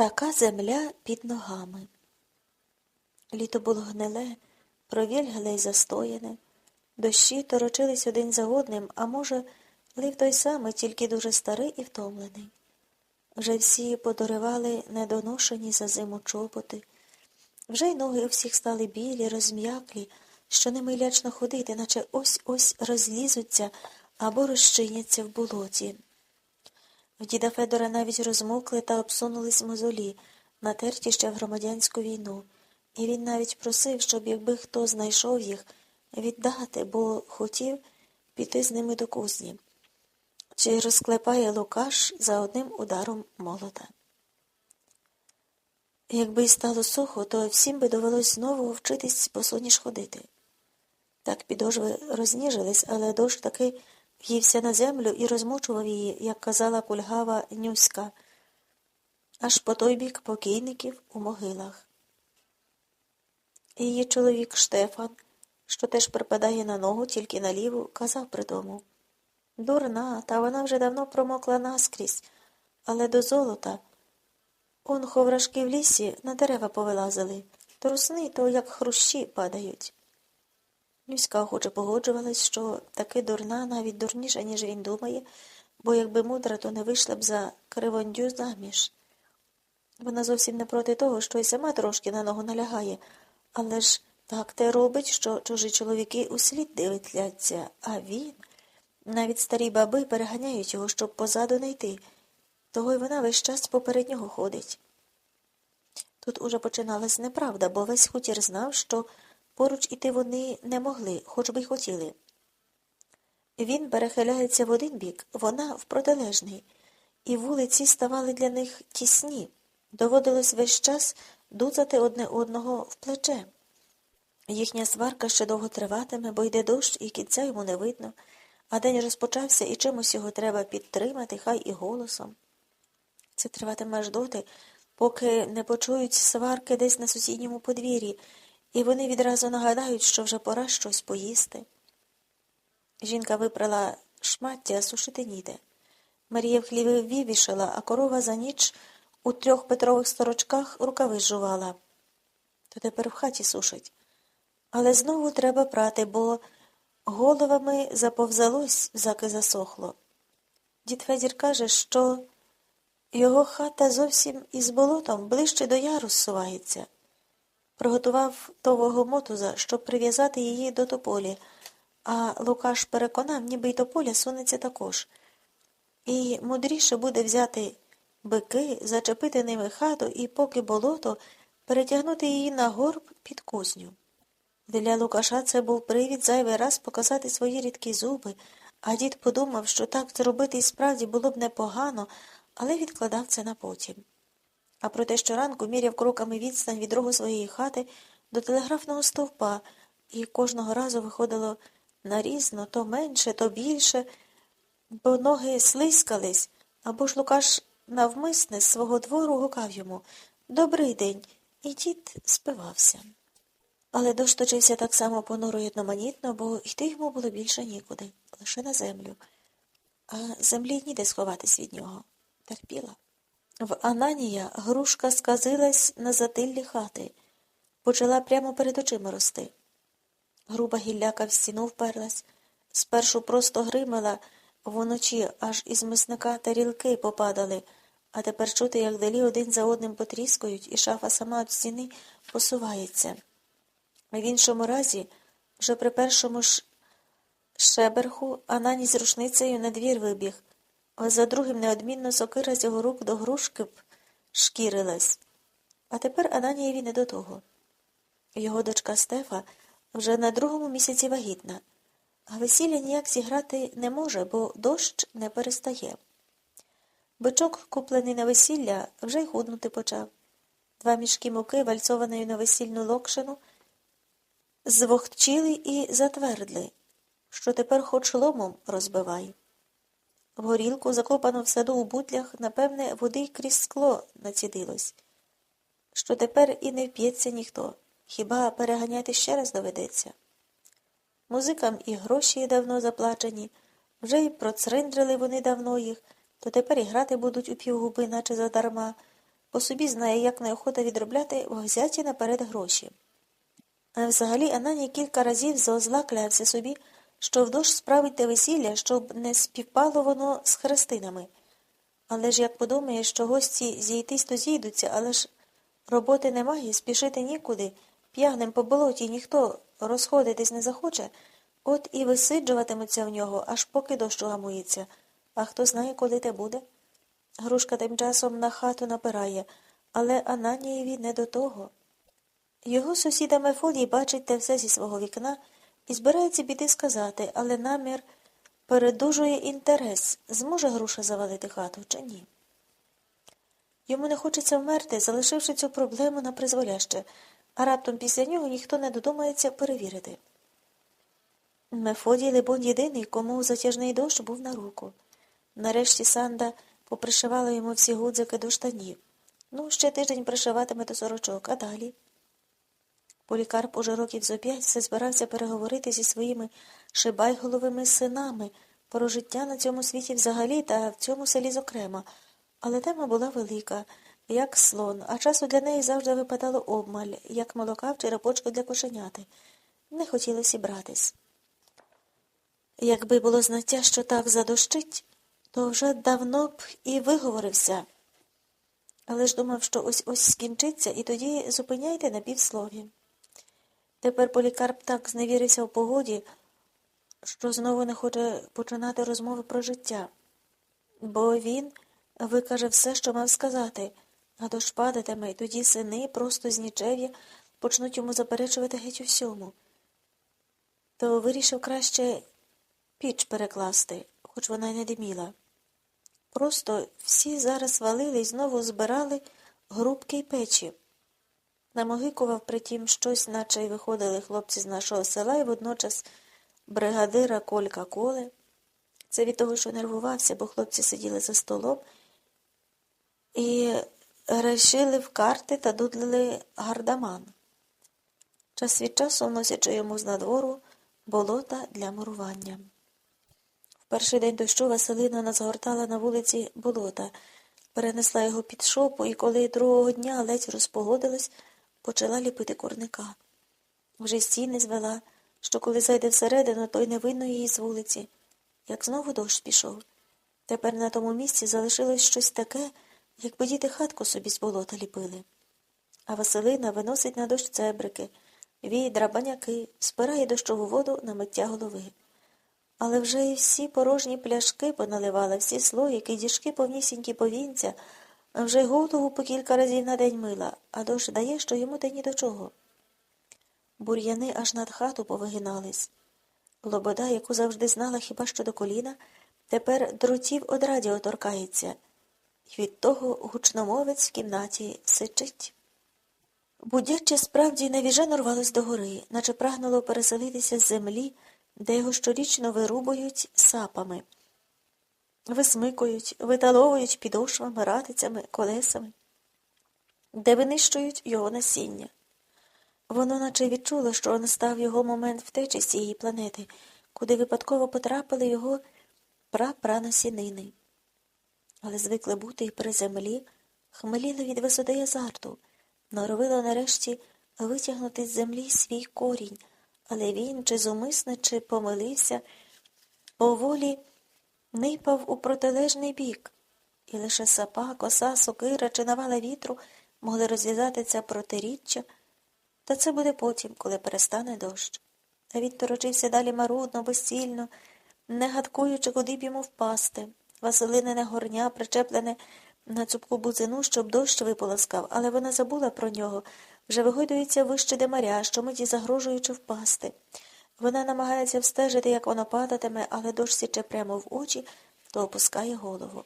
Така земля під ногами. Літо було гниле, провільгале й застояне. Дощі торочились один за одним, а може, лив той самий, тільки дуже старий і втомлений. Вже всі подоривали недоношені за зиму чоботи. Вже й ноги у всіх стали білі, розм'яклі, що ними лячно ходити, наче ось-ось розлізуться або розчиняться в болоті. В діда Федора навіть розмокли та обсунулись мозолі, натерті ще в громадянську війну, і він навіть просив, щоб якби хто знайшов їх, віддати, бо хотів піти з ними до кузні. Чи розклепає Лукаш за одним ударом молота. Якби й стало сухо, то всім би довелось знову вчитись по соніш ходити. Так підошви розніжились, але дощ таки в'ївся на землю і розмочував її, як казала кульгава Нюська, аж по той бік покійників у могилах. Її чоловік Штефан, що теж припадає на ногу тільки на ліву, казав при тому Дурна, та вона вже давно промокла наскрізь, але до золота. Он ховрашки в лісі на дерева повилазили. Трусни то, як хрущі, падають. Люська охоче погоджувалась, що таки дурна, навіть дурніша, ніж він думає, бо якби мудра, то не вийшла б за кривондю заміж. Вона зовсім не проти того, що й сама трошки на ногу налягає, але ж так те робить, що чужі чоловіки услід дивитляться, а він. Навіть старі баби переганяють його, щоб позаду не йти, того й вона весь час поперед нього ходить. Тут уже починалась неправда, бо весь хутір знав, що поруч іти вони не могли, хоч би й хотіли. Він перехиляється в один бік, вона в протилежний, і вулиці ставали для них тісні, доводилось весь час дуцати одне одного в плече. Їхня сварка ще довго триватиме, бо йде дощ, і кінця йому не видно, а день розпочався і чимось його треба підтримати, хай і голосом. Це триватиме аж доти, поки не почують сварки десь на сусідньому подвір'ї, і вони відразу нагадають, що вже пора щось поїсти. Жінка випрала шмаття, а сушити ніде. Марія в хліві вівішала, а корова за ніч у трьох петрових сторочках рукави жувала. То тепер в хаті сушить. Але знову треба прати, бо головами заповзалось, заки засохло. Дід Федір каже, що його хата зовсім із болотом ближче до яру зсувається. Приготував того мотуза, щоб прив'язати її до тополі, а Лукаш переконав, ніби й тополя сунеться також. І мудріше буде взяти бики, зачепити ними хату і, поки болото, перетягнути її на горб під кузню. Для Лукаша це був привід зайвий раз показати свої рідкі зуби, а дід подумав, що так зробити і справді було б непогано, але відкладав це на потім. А про те, що ранку міряв кроками відстань від рогу своєї хати до телеграфного стовпа, і кожного разу виходило нарізно, то менше, то більше, бо ноги слизькались, або ж Лукаш навмисне з свого двору гукав йому Добрий день, і дід спивався. Але дощ точився так само понуро й одноманітно, бо йти йому було більше нікуди, лише на землю. А землі ніде сховатись від нього. Терпіла. В Ананія грушка сказилась на затиллі хати, почала прямо перед очима рости. Груба гілляка в стіну вперлась, спершу просто гримала вночі, аж із мисника тарілки попадали, а тепер чути, як далі один за одним потріскують, і шафа сама від стіни посувається. В іншому разі, вже при першому ж шеберху, Анані з рушницею на двір вибіг, а за другим неодмінно сокира з його рук до грушки б шкірилась. А тепер Ананієві не до того. Його дочка Стефа вже на другому місяці вагітна, а весілля ніяк зіграти не може, бо дощ не перестає. Бичок, куплений на весілля, вже й худнути почав. Два мішки муки, вальцованої на весільну локшину, звохчили і затвердли, що тепер хоч ломом розбивай. В горілку, закопану в саду у бутлях, напевне, води крізь скло націдилось, що тепер і не вп'ється ніхто, хіба переганяти ще раз доведеться. Музикам і гроші давно заплачені, вже й процриндрили вони давно їх, то тепер і грати будуть у півгуби, наче задарма, по собі знає, як неохота відробляти взяті наперед гроші. А взагалі Ананій кілька разів зла клявся собі, що вдовж справить те весілля, щоб не співпало воно з хрестинами. Але ж як подумає, що гості зійтись, то зійдуться, але ж роботи немає, спішити нікуди, п'ягнем по болоті ніхто розходитись не захоче, от і висиджуватимуться в нього, аж поки дощ гамується. А хто знає, коли те буде? Грушка тим часом на хату напирає, але Ананієві не до того. Його сусіда Мефодій бачить те все зі свого вікна і збирається піти сказати, але намір передужує інтерес, зможе груша завалити хату чи ні. Йому не хочеться вмерти, залишивши цю проблему на призволяще, а раптом після нього ніхто не додумається перевірити. Мефодій, либонь, єдиний, кому затяжний дощ був на руку. Нарешті Санда попришивала йому всі гудзики до штанів. Ну, ще тиждень пришиватиме до сорочок, а далі. Полікарп уже років зо п'ять все збирався переговорити зі своїми шибайголовими синами про життя на цьому світі взагалі та в цьому селі зокрема, але тема була велика, як слон, а часу для неї завжди випадало обмаль, як молока в черепочку для кошеняти. Не хотілося братись. Якби було знаття, що так задощить, то вже давно б і виговорився. Але ж думав, що ось ось скінчиться, і тоді зупиняйте на півслові. Тепер Полікарп так зневірився в погоді, що знову не хоче починати розмови про життя, бо він викаже все, що мав сказати, а дощ падатиме, і тоді сини просто з нічев'я почнуть йому заперечувати геть усьому. То вирішив краще піч перекласти, хоч вона й не диміла. Просто всі зараз валили і знову збирали грубки й печі. Намогикував притім щось, наче й виходили хлопці з нашого села, і водночас бригадира Колька Коле. Це від того, що нервувався, бо хлопці сиділи за столом і решили в карти та дудлили гардаман. Час від часу вносячи йому з надвору болота для мурування. В перший день дощу Василина назгортала на вулиці болота, перенесла його під шопу, і коли другого дня ледь розпогодилась, почала ліпити курника. Вже стіни звела, що коли зайде всередину, то й не видно її з вулиці. Як знову дощ пішов. Тепер на тому місці залишилось щось таке, якби діти хатку собі з болота ліпили. А Василина виносить на дощ цебрики, відра, баняки, спирає дощову воду на миття голови. Але вже і всі порожні пляшки поналивала, всі слоїки, діжки повнісінькі повінця, вже й голову по кілька разів на день мила, а дощ дає, що йому та ні до чого. Бур'яни аж над хату повигинались. Лобода, яку завжди знала хіба що до коліна, тепер дротів од радіо торкається, і від того гучномовець в кімнаті сичить. Будяче справді невіжено рвалось до гори, наче прагнуло переселитися з землі, де його щорічно вирубують сапами, висмикують, виталовують підошвами, ратицями, колесами, де винищують його насіння. Воно наче відчуло, що настав його момент втечі з цієї планети, куди випадково потрапили його прапранасінини. Але звикли бути і при землі, хмеліли від висоти азарту, норовило нарешті витягнути з землі свій корінь, але він, чи зумисне, чи помилився, поволі нипав у протилежний бік, і лише сапа, коса, сокира чи навала вітру могли розв'язати це протиріччя, та це буде потім, коли перестане дощ. А він торочився далі марудно, безцільно, не гадкуючи, куди б йому впасти. Василинине горня, причеплене на цупку бузину, щоб дощ виполоскав, але вона забула про нього, вже вигойдується вище демаря, що миті загрожуючи впасти. Вона намагається встежити, як воно падатиме, але дощ січе прямо в очі, то опускає голову.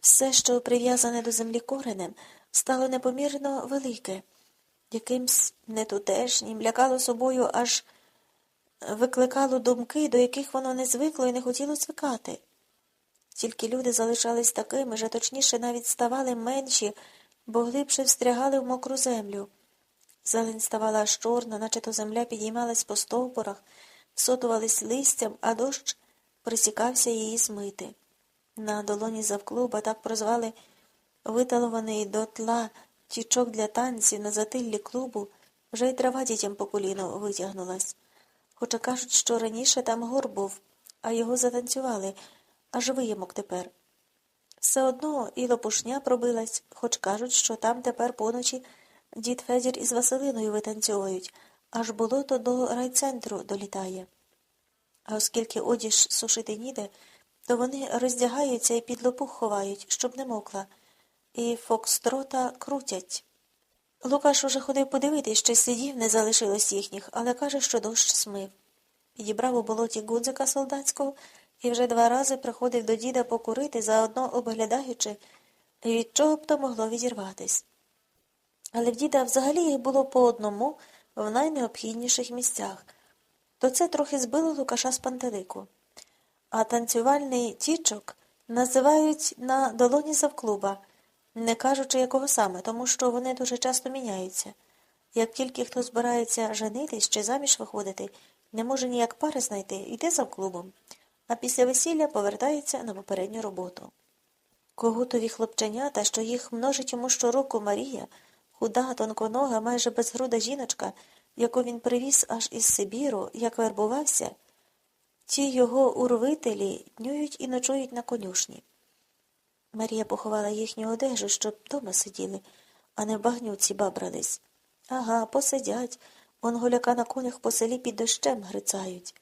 Все, що прив'язане до землі коренем, стало непомірно велике, якимсь нетутешнім, лякало собою, аж викликало думки, до яких воно не звикло і не хотіло звикати. Тільки люди залишались такими, же точніше навіть ставали менші, бо глибше встрягали в мокру землю. Зелень ставала аж чорна, наче то земля підіймалась по стовбурах, всотувались листям, а дощ присікався її змити. На долоні завклуба так прозвали виталований до тла тічок для танців на затиллі клубу, вже й трава дітям по коліно витягнулась. Хоча кажуть, що раніше там гор був, а його затанцювали, аж виємок тепер. Все одно і лопушня пробилась, хоч кажуть, що там тепер поночі дід Федір із Василиною витанцьовують, аж болото до райцентру долітає. А оскільки одіж сушити ніде, то вони роздягаються і під лопух ховають, щоб не мокла, і фокстрота крутять. Лукаш уже ходив подивитись, чи слідів не залишилось їхніх, але каже, що дощ смив. Підібрав у болоті гудзика солдатського і вже два рази приходив до діда покурити, заодно обглядаючи, від чого б то могло відірватись. Але в діда взагалі їх було по одному в найнеобхідніших місцях, то це трохи збило Лукаша з пантелику. А танцювальний тічок називають на долоні завклуба, не кажучи якого саме, тому що вони дуже часто міняються. Як тільки хто збирається женитись чи заміж виходити, не може ніяк пари знайти, йде завклубом, а після весілля повертається на попередню роботу. Когутові хлопченята, що їх множить йому щороку Марія, худа, тонконога, майже безгруда жіночка, яку він привіз аж із Сибіру, як вербувався, ті його урвителі днюють і ночують на конюшні. Марія поховала їхню одежу, щоб вдома сиділи, а не в багнюці бабрались. Ага, посидять, он гуляка на конях по селі під дощем грицають.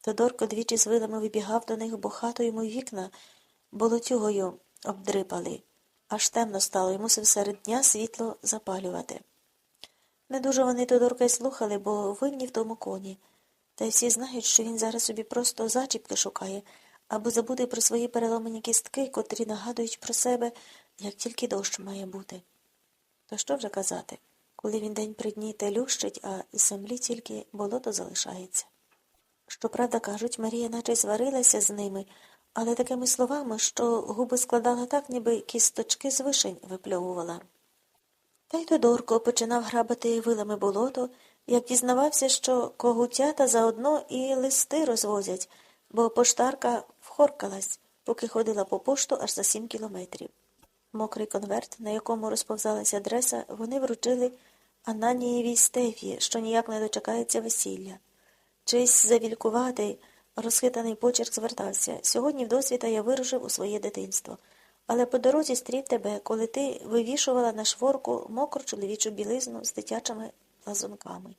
Тодорко двічі з вилами вибігав до них, бо хату йому вікна болотюгою обдрипали. Аж темно стало і мусив серед дня світло запалювати. Не дуже вони Тодорка й слухали, бо винні в тому коні. Та й всі знають, що він зараз собі просто зачіпки шукає, аби забути про свої переломані кістки, котрі нагадують про себе, як тільки дощ має бути. То що вже казати, коли він день при дні те лющить, а з землі тільки болото залишається. Щоправда, кажуть, Марія наче сварилася з ними, але такими словами, що губи складала так, ніби кісточки з вишень випльовувала. Та й Тодорко починав грабати вилами болото, як дізнавався, що когутята заодно і листи розвозять, бо поштарка вхоркалась, поки ходила по пошту аж за сім кілометрів. Мокрий конверт, на якому розповзалася адреса, вони вручили Ананієвій Стефі, що ніяк не дочекається весілля. Чийсь завількуватий, розхитаний почерк звертався. Сьогодні вдосвіта я вирушив у своє дитинство. Але по дорозі стрів тебе, коли ти вивішувала на шворку мокру чоловічу білизну з дитячими лазунками.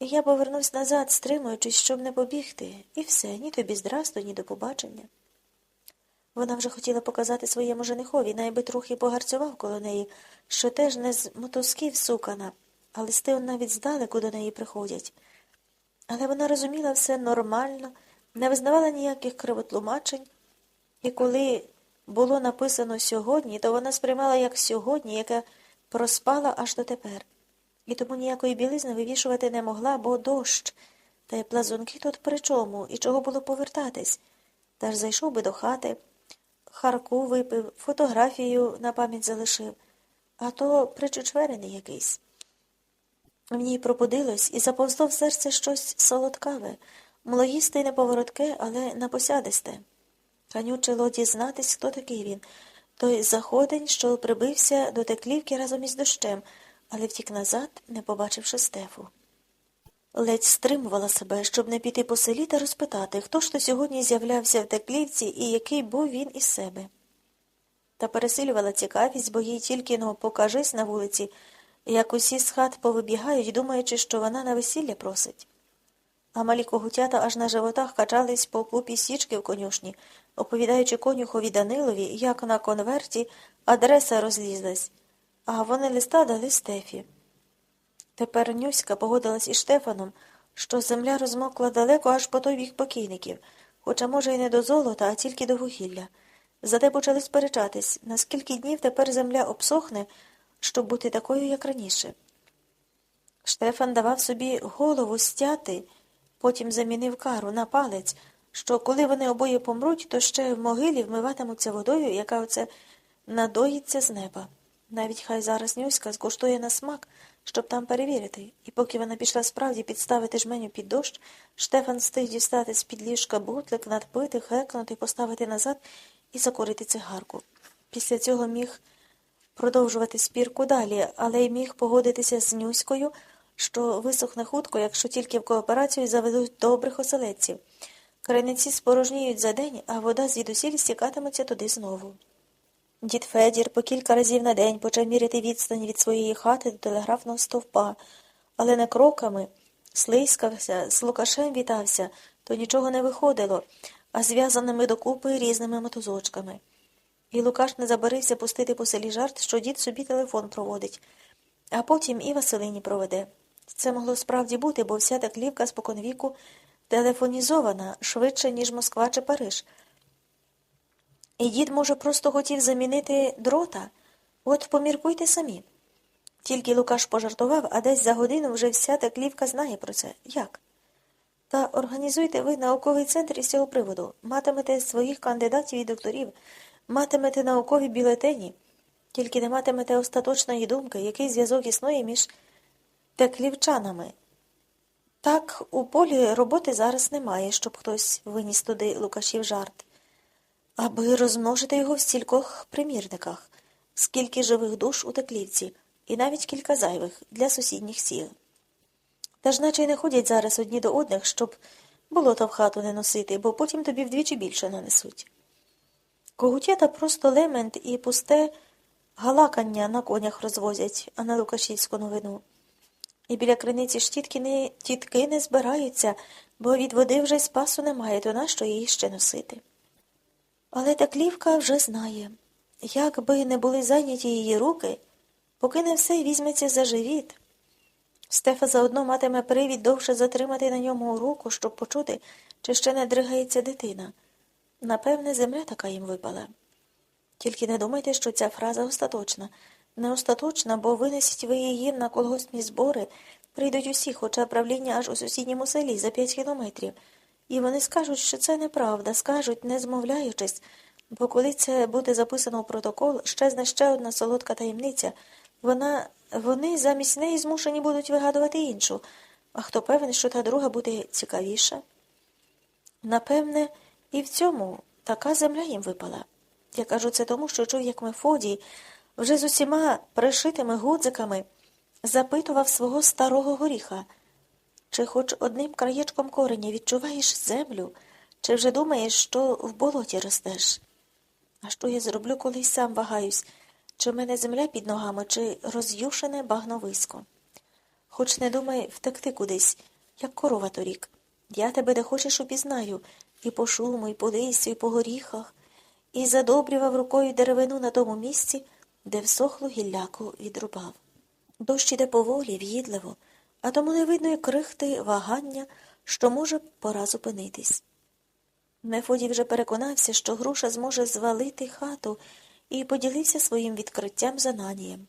І я повернусь назад, стримуючись, щоб не побігти, і все, ні тобі здрасту, ні до побачення. Вона вже хотіла показати своєму женихові, найби трохи погарцював коло неї, що теж не з мотузків сукана, а листи он навіть здалеку до неї приходять. Але вона розуміла все нормально, не визнавала ніяких кривотлумачень, і коли було написано сьогодні, то вона сприймала як сьогодні, яке проспала аж дотепер. І тому ніякої білизни вивішувати не могла, бо дощ. Та й плазунки тут при чому, і чого було повертатись. Та ж зайшов би до хати, харку випив, фотографію на пам'ять залишив, а то причучверений якийсь. В ній пробудилось і заповзло в серце щось солодкаве, млоїсте й неповоротке, але напосядисте. Канючило дізнатись, хто такий він, той заходень, що прибився до теклівки разом із дощем, але втік назад, не побачивши стефу. Ледь стримувала себе, щоб не піти по селі та розпитати, хто ж то сьогодні з'являвся в теклівці і який був він із себе. Та пересилювала цікавість, бо їй тільки но покажись на вулиці, як усі з хат повибігають, думаючи, що вона на весілля просить. А малі когутята аж на животах качались по купі січки в конюшні, оповідаючи конюхові Данилові, як на конверті адреса розлізлась, а вони листа дали Стефі. Тепер Нюська погодилась із Штефаном, що земля розмокла далеко аж по той бік покійників, хоча, може, й не до золота, а тільки до вугілля. Зате почали сперечатись, на скільки днів тепер земля обсохне, щоб бути такою, як раніше. Штефан давав собі голову стяти, потім замінив кару на палець, що коли вони обоє помруть, то ще в могилі вмиватимуться водою, яка оце надоїться з неба. Навіть хай зараз Нюська скуштує на смак, щоб там перевірити, і поки вона пішла справді підставити жменю під дощ, Штефан встиг дістати з під ліжка бутлик, надпити, хекнути, поставити назад і закурити цигарку. Після цього міг продовжувати спірку далі, але й міг погодитися з Нюською, що висохне хутко, якщо тільки в кооперацію заведуть добрих оселедців. Криниці спорожніють за день, а вода звідусіль стікатиметься туди знову. Дід Федір по кілька разів на день почав міряти відстань від своєї хати до телеграфного стовпа, але не кроками, слизькався, з Лукашем вітався, то нічого не виходило, а зв'язаними докупи різними мотузочками. І Лукаш не забарився пустити по селі жарт, що дід собі телефон проводить, а потім і Василині проведе. Це могло справді бути, бо вся таклівка споконвіку телефонізована швидше, ніж Москва чи Париж. І дід, може, просто хотів замінити дрота? От поміркуйте самі. Тільки Лукаш пожартував, а десь за годину вже вся таклівка знає про це. Як? Та організуйте ви науковий центр із цього приводу, матимете своїх кандидатів і докторів, матимете наукові бюлетені, тільки не матимете остаточної думки, який зв'язок існує між теклівчанами. Так, у полі роботи зараз немає, щоб хтось виніс туди Лукашів жарт, аби розмножити його в стількох примірниках, скільки живих душ у теклівці, і навіть кілька зайвих для сусідніх сіл. Та ж наче й не ходять зараз одні до одних, щоб болота в хату не носити, бо потім тобі вдвічі більше нанесуть. Когутєта просто лемент і пусте галакання на конях розвозять, а на Лукашівську новину. І біля криниці ж тітки не, тітки не збираються, бо від води вже спасу немає, то нащо її ще носити. Але таклівка вже знає, як би не були зайняті її руки, поки не все візьметься за живіт. Стефа заодно матиме привід довше затримати на ньому руку, щоб почути, чи ще не дригається дитина. Напевне, земля така їм випала. Тільки не думайте, що ця фраза остаточна. Не остаточна, бо винесіть ви її на колгоспні збори, прийдуть усі, хоча правління аж у сусідньому селі за п'ять кілометрів. І вони скажуть, що це неправда, скажуть, не змовляючись, бо коли це буде записано в протокол, щезне ще одна солодка таємниця. Вона, вони замість неї змушені будуть вигадувати іншу. А хто певен, що та друга буде цікавіша? Напевне, і в цьому така земля їм випала. Я кажу це тому, що чув, як Мефодій вже з усіма пришитими гудзиками запитував свого старого горіха, чи хоч одним краєчком кореня відчуваєш землю, чи вже думаєш, що в болоті ростеш? А що я зроблю, коли й сам вагаюсь, чи в мене земля під ногами, чи роз'юшене багновисько? Хоч не думай втекти кудись, як корова торік. Я тебе де хочеш упізнаю, і по шуму, і по лисю, і по горіхах, і задобрював рукою деревину на тому місці, де всохлу гілляку відрубав. Дощ іде поволі, в'їдливо, а тому не видно і крихти вагання, що може пора зупинитись. Мефодій вже переконався, що груша зможе звалити хату і поділився своїм відкриттям з Ананієм.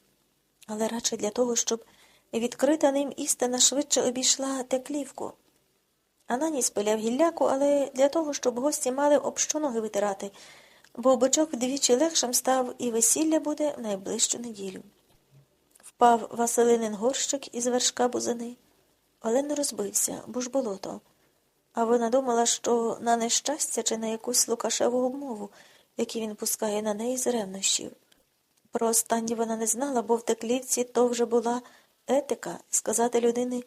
Але радше для того, щоб відкрита ним істина швидше обійшла теклівку. Ананій спиляв гілляку, але для того, щоб гості мали об що ноги витирати, бо бичок вдвічі легшим став і весілля буде в найближчу неділю. Впав Василинин горщик із вершка бузини, але не розбився, бо ж болото. А вона думала, що на нещастя чи на якусь Лукашеву обмову, які він пускає на неї з ревнощів. Про останнє вона не знала, бо в теклівці то вже була етика сказати людини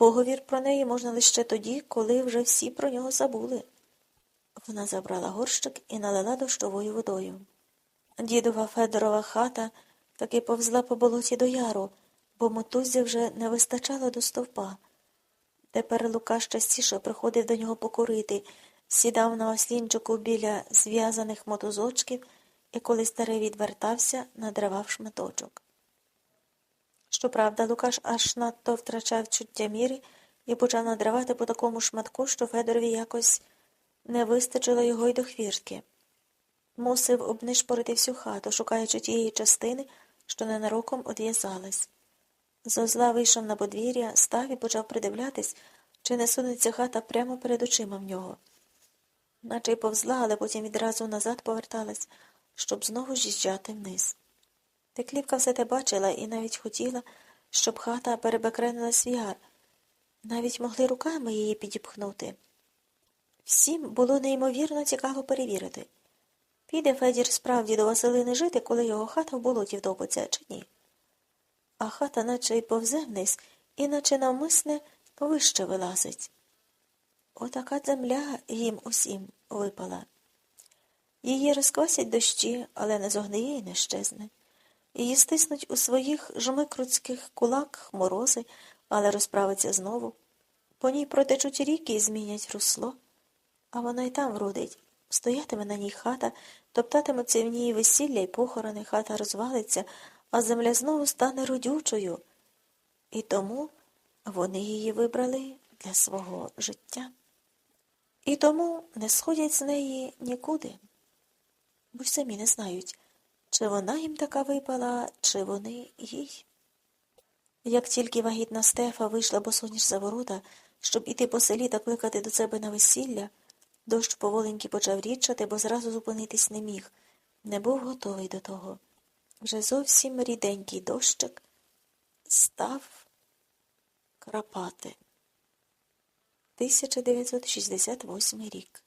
поговір про неї можна лише тоді, коли вже всі про нього забули. Вона забрала горщик і налила дощовою водою. Дідова Федорова хата таки повзла по болоті до яру, бо мотузі вже не вистачало до стовпа. Тепер Лука частіше приходив до нього покурити, сідав на ослінчику біля зв'язаних мотузочків і, коли старий відвертався, надривав шматочок. Щоправда, Лукаш аж надто втрачав чуття міри і почав надривати по такому шматку, що Федорові якось не вистачило його й до хвіртки. Мусив обнишпорити всю хату, шукаючи тієї частини, що ненароком одв'язалась. Зозла вийшов на подвір'я, став і почав придивлятись, чи не сунеться хата прямо перед очима в нього. Наче й повзла, але потім відразу назад поверталась, щоб знову з'їжджати вниз. Теклівка все те бачила і навіть хотіла, щоб хата перебекренила свіар. Навіть могли руками її підіпхнути. Всім було неймовірно цікаво перевірити. Піде Федір справді до Василини жити, коли його хата в болоті втопиться, чи ні? А хата наче й повзе вниз, і наче навмисне вище вилазить. Отака земля їм усім випала. Її розквасять дощі, але не зогниє і не щезне. Її стиснуть у своїх жмикруцьких кулаках морози, але розправиться знову. По ній протечуть ріки і змінять русло, а вона й там вродить. Стоятиме на ній хата, топтатимуться в ній весілля й похорони, хата розвалиться, а земля знову стане родючою. І тому вони її вибрали для свого життя. І тому не сходять з неї нікуди, бо самі не знають, чи вона їм така випала, чи вони їй. Як тільки вагітна Стефа вийшла босоніж за ворота, щоб іти по селі та кликати до себе на весілля, дощ поволеньки почав рідчати, бо зразу зупинитись не міг, не був готовий до того. Вже зовсім ріденький дощик став крапати. 1968 рік.